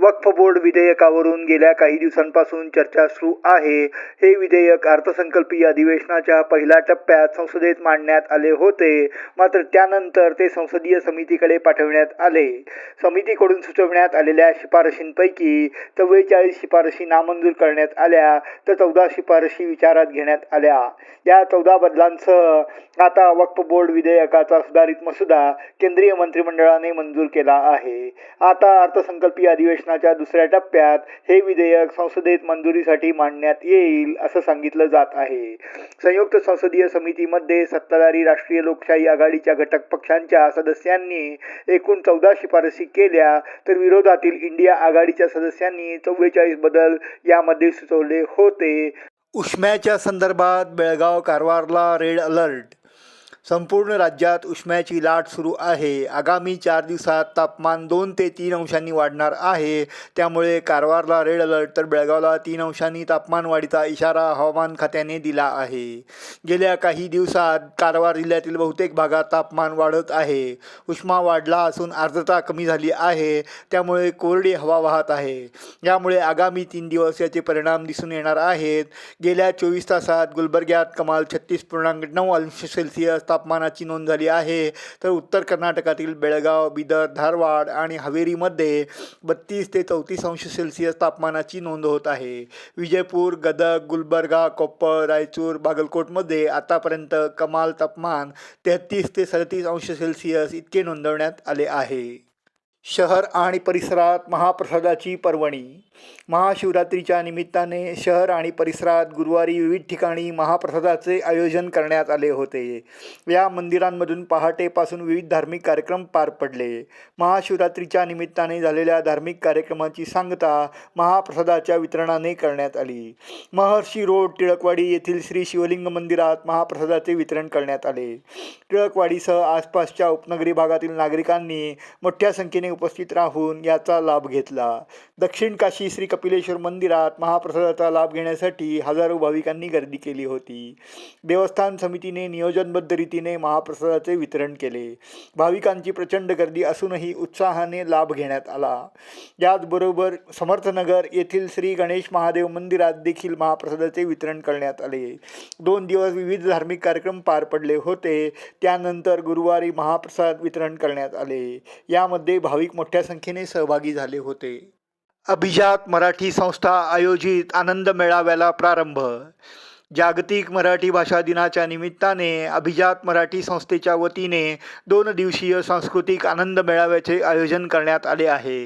वक्फ board विधेयकावरून गेल्या काही दिवसांपासून चर्चा सुरू आहे. हे विधेयक अर्थसंकल्पीय अधिवेशनाच्या पहिल्या टप्प्यात संसदेत मांडण्यात आले होते. मात्र त्यानंतर ते संसदीय समितीकडे पाठवण्यात आले. समितीकडून सुचवण्यात आलेल्या शिफारशींपैकी चव्वेचाळीस शिफारशी नामंजूर करण्यात आल्या तर चौदा शिफारशी विचारात घेण्यात आल्या. या चौदा बदलांसह आता वक्फ बोर्ड विधेयकाचा सुधारित मसुदा केंद्रीय मंत्रिमंडळाने मंजूर केला आहे. आता अर्थसंकल्पीय अधिवेशनाच्या दुसऱ्या टप्प्यात हे विधेयक संसदेत मंजुरीसाठी मांडण्यात येईल असं सांगितलं जात आहे. संयुक्त संसदीय समितीमध्ये सत्ताधारी राष्ट्रीय लोकशाही आघाडीच्या घटक पक्षांच्या सदस्यांनी एकूण चौदा शिफारसी केल्या तर विरोधातील इंडिया आघाडीच्या सदस्यांनी चव्वेचाळीस बदल यामध्ये सुचवले होते. उष्म्याच्या संदर्भात बेळगाव कारवारला रेड अलर्ट संपूर्ण राज्यात उष्म्याची लाट सुरू आहे. आगामी चार दिवसात तापमान दोन ते तीन अंशांनी वाढणार आहे. त्यामुळे कारवारला रेड अलर्ट तर बेळगावला तीन अंशांनी तापमान वाढीचा इशारा हवामान खात्याने दिला आहे. गेल्या काही दिवसात कारवार जिल्ह्यातील बहुतेक भागात तापमान वाढत आहे. उष्मा वाढला असून आर्द्रता कमी झाली आहे. त्यामुळे कोरडी हवा वाहत आहे. यामुळे आगामी तीन दिवस याचे परिणाम दिसून येणार आहेत. गेल्या चोवीस तासात गुलबर्ग्यात कमाल छत्तीस पूर्णांक नऊ अंश सेल्सिअस तापमानाची नोंद झाली आहे. तर उत्तर कर्नाटकातील बेळगाव बिदर धारवाड आणि हवेरीमध्ये बत्तीस ते चौतीस अंश सेल्सिअस तापमानाची नोंद होत आहे. विजयपूर गदग गुलबर्गा कोप्पळ रायचूर बागलकोटमध्ये आतापर्यंत कमाल तापमान तेहतीस ते सदतीस अंश सेल्सिअस इतके नोंदवण्यात आले आहे. शहर आणि परिसरात महाप्रसादाची पर्वणी. महाशिवरात्रीच्या निमित्ताने शहर आणि परिसरात गुरुवारी विविध ठिकाणी महाप्रसादाचे आयोजन करण्यात आले होते. या मंदिरांमधून पहाटेपासून विविध धार्मिक कार्यक्रम पार पडले. महाशिवरात्रीच्या निमित्ताने झालेल्या धार्मिक कार्यक्रमाची सांगता महाप्रसादाच्या वितरणाने करण्यात आली. महर्षी रोड टिळकवाडी येथील श्री शिवलिंग मंदिरात महाप्रसादाचे वितरण करण्यात आले. टिळकवाडीसह आसपासच्या उपनगरी भागातील नागरिकांनी मोठ्या संख्येने उपस्थित राहून याचा लाभ घेतला. दक्षिण काशी श्री कपिलेश्वर मंदिरात महाप्रसादाचा लाभ घेण्यासाठी हजारो भाविकांनी गर्दी केली होती. देवस्थान समितीने नियोजनबद्ध रीतीने महाप्रसादाचे वितरण केले. भाविकांची प्रचंड गर्दी असूनही उत्साहाने लाभ घेण्यात आला. याचबरोबर समर्थनगर येथील श्री गणेश महादेव मंदिरात देखील महाप्रसादाचे वितरण करण्यात आले. दोन दिवस विविध धार्मिक कार्यक्रम पार पडले होते. त्यानंतर गुरुवारी महाप्रसाद वितरण करण्यात आले. यामध्ये भाविक मोठ्या संख्येने सहभागी झाले होते. अभिजात मराठी संस्था आयोजित आनंद मेळाव्याला प्रारंभ जागतिक मराठी भाषा दिनाच्या निमित्ताने अभिजात मराठी संस्थेच्या वतीने दोन दिवसीय सांस्कृतिक आनंद मेळाव्याचे आयोजन करण्यात आले आहे.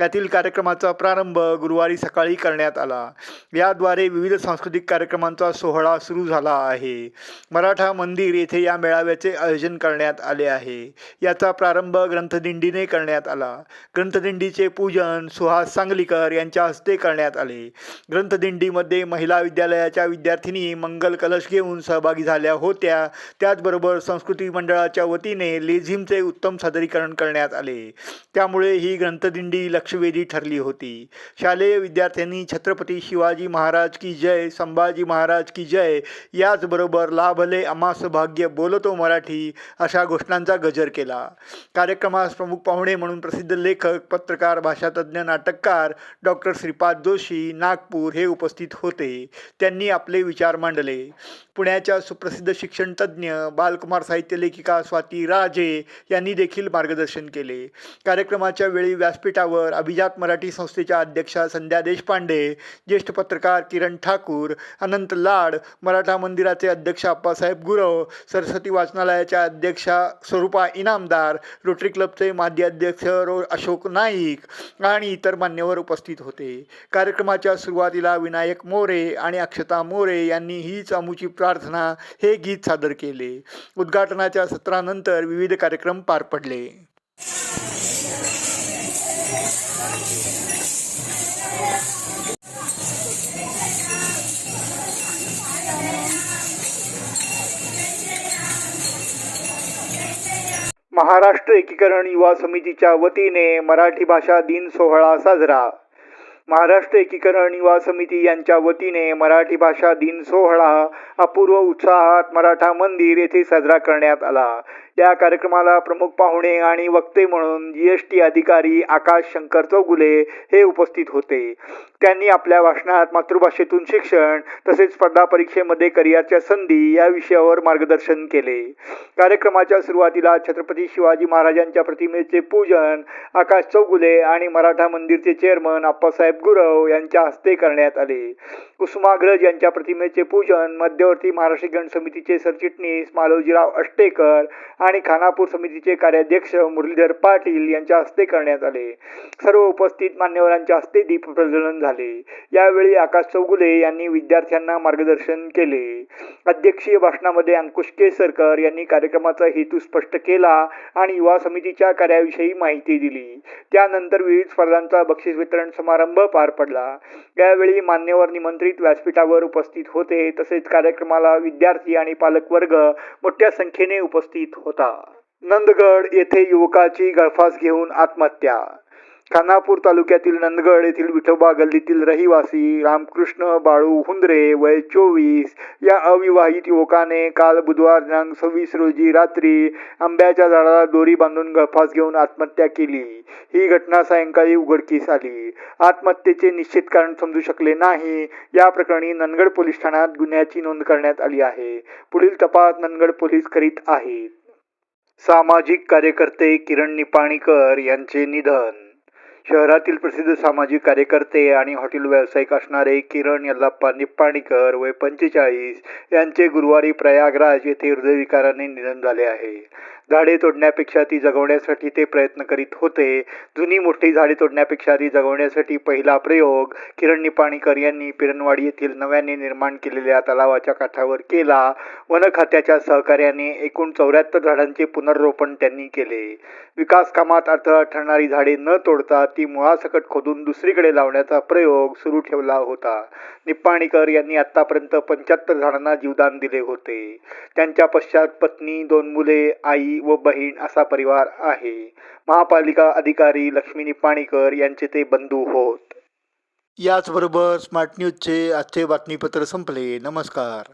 यातील कार्यक्रमाचा प्रारंभ गुरुवारी सकाळी करण्यात आला. याद्वारे विविध सांस्कृतिक कार्यक्रमांचा सोहळा सुरू झाला आहे. मराठा मंदिर येथे या मेळाव्याचे आयोजन करण्यात आले आहे. याचा प्रारंभ ग्रंथदिंडीने करण्यात आला. ग्रंथदिंडीचे पूजन सुहास सांगलीकर यांच्या हस्ते करण्यात आले. ग्रंथदिंडीमध्ये महिला विद्यालयाच्या विद्यार्थिनी यांनी मंगल कलश घेऊन सहभागी झाल्या होत्या. त्याचबरोबर संस्कृती मंडळाच्या वतीने लेझिमचे उत्तम सादरीकरण करण्यात आले. त्यामुळे ही ग्रंथदिंडी लक्षवेधी ठरली होती. शालेय विद्यार्थ्यांनी छत्रपती शिवाजी महाराज की जय संभाजी महाराज की जय याचबरोबर लाभले आमास भाग्य बोलतो मराठी अशा घोषणांचा गजर केला. कार्यक्रमास प्रमुख पाहुणे म्हणून प्रसिद्ध लेखक पत्रकार भाषातज्ञ नाटककार डॉक्टर श्रीपाद जोशी नागपूर हे उपस्थित होते. त्यांनी आपले विचार मांडले पुण्याच्या सुप्रसिद्ध शिक्षणतज्ज्ञ बालकुमार साहित्य लेखिका स्वाती राजे यांनी देखील मार्गदर्शन केले. कार्यक्रमाच्या वेळी व्यासपीठावर अभिजात मराठी संस्थेच्या अध्यक्षा संध्या देशपांडे ज्येष्ठ पत्रकार किरण ठाकूर अनंत लाड मराठा मंदिराचे अध्यक्ष आप्पासाहेब गुरव सरस्वती वाचनालयाच्या अध्यक्षा स्वरूपा इनामदार रोटरी क्लबचे माजी अध्यक्ष रो अशोक नाईक आणि इतर मान्यवर उपस्थित होते. कार्यक्रमाच्या सुरुवातीला विनायक मोरे आणि अक्षता मोरे यांनी हीच अमुची प्रार्थना हे गीत सादर केले. उद्घाटनाच्या सत्रानंतर विविध कार्यक्रम पार पडले. महाराष्ट्र एकीकरण युवा समितीच्या वतीने मराठी भाषा दिन सोहळा साजरा. महाराष्ट्र एकीकरण युवा समिती यांच्या वतीने मराठी भाषा दिन सोहळा अपूर्व उत्साहात मराठा मंदिर येथे साजरा करण्यात आला. या कार्यक्रमाला प्रमुख पाहुणे आणि वक्ते म्हणून जी एस टी अधिकारी आकाश शंकर चौगुले हे उपस्थित होते. त्यांनी आपल्या भाषणात मातृभाषेतून शिक्षण तसेच स्पर्धा परीक्षेमध्ये करिअरच्या संधी या विषयावर मार्गदर्शन केले. कार्यक्रमाच्या सुरुवातीला छत्रपती शिवाजी महाराजांच्या प्रतिमेचे पूजन आकाश चौगुले आणि मराठा मंदिरचे चेअरमन आप्पासाहेब गुरव यांच्या हस्ते करण्यात आले. कुसुमाग्रज यांच्या प्रतिमेचे पूजन मध्यवर्ती महाराष्ट्र गण समितीचे सरचिटणीस मालोजीराव अष्टेकर आणि खानापूर समितीचे कार्याध्यक्ष मुरलीधर पाटील यांच्या हस्ते करण्यात आले. सर्व उपस्थित मान्यवरांच्या हस्ते दीप प्रज्वलन झाले. यावेळी आकाश चौगुले यांनी विद्यार्थ्यांना मार्गदर्शन केले. अध्यक्षीय भाषणामध्ये अंकुश केसरकर यांनी कार्यक्रमाचा हेतू स्पष्ट केला आणि युवा समितीच्या कार्याविषयी माहिती दिली. त्यानंतर विविध स्पर्धांचा बक्षीस वितरण समारंभ पार पडला. यावेळी मान्यवर निमंत्रित व्यासपीठावर उपस्थित होते तसेच कार्यक्रमाला विद्यार्थी आणि पालकवर्ग मोठ्या संख्येने उपस्थित होता. नंदगड येथे युवकाची गळफास घेऊन आत्महत्या खानापूर तालुक्यातील नंदगड येथील विठोबा गल्लीतील रहिवासी रामकृष्ण बाळू हुंदरे वय चोवीस. या अविवाहित युवकाने काल बुधवार दिनांक सव्वीस रोजी रात्री आंब्याच्या झाडाला दोरी बांधून गळफास घेऊन आत्महत्या केली. ही घटना सायंकाळी उघडकीस आली. आत्महत्येचे निश्चित कारण समजू शकले नाही. या प्रकरणी नंदगड पोलीस ठाण्यात गुन्ह्याची नोंद करण्यात आली आहे. पुढील तपास नंदगड पोलीस करीत आहेत. सामाजिक कार्यकर्ते किरण निपाणीकर यांचे निधन. शहरातील प्रसिद्ध सामाजिक कार्यकर्ते आणि हॉटेल व्यावसायिक असणारे किरण यल्लाप्पा निप्पाणीकर वय पंचेचाळीस यांचे गुरुवारी प्रयागराज येथे हृदयविकाराने निधन झाले आहे. झाडे तोडण्यापेक्षा ती जगवण्यासाठी ते प्रयत्न करीत होते. जुनी मोठी झाडे तोडण्यापेक्षा ती जगवण्यासाठी पहिला प्रयोग किरण निपाणीकर यांनी पिरणवाडी येथील नव्याने निर्माण केलेल्या तलावाच्या काठावर केला. वन खात्याच्या सहकार्याने एकूण चौऱ्याहत्तर झाडांचे पुनर्रोपण त्यांनी केले. विकास कामात अडथळा ठरणारी झाडे न तोडता ती मुळासकट खोदून दुसरीकडे लावण्याचा प्रयोग सुरू ठेवला होता. निप्पाणीकर यांनी आतापर्यंत पंच्याहत्तर झाडांना जीवदान दिले होते. त्यांच्या पश्चात पत्नी दोन मुले आई व बहीण असा परिवार आहे. महापालिका अधिकारी लक्ष्मी पाणीकर यांचे ते बंधू होत. याचबरोबर स्मार्ट न्यूजचे आजचे बातमीपत्र संपले. नमस्कार.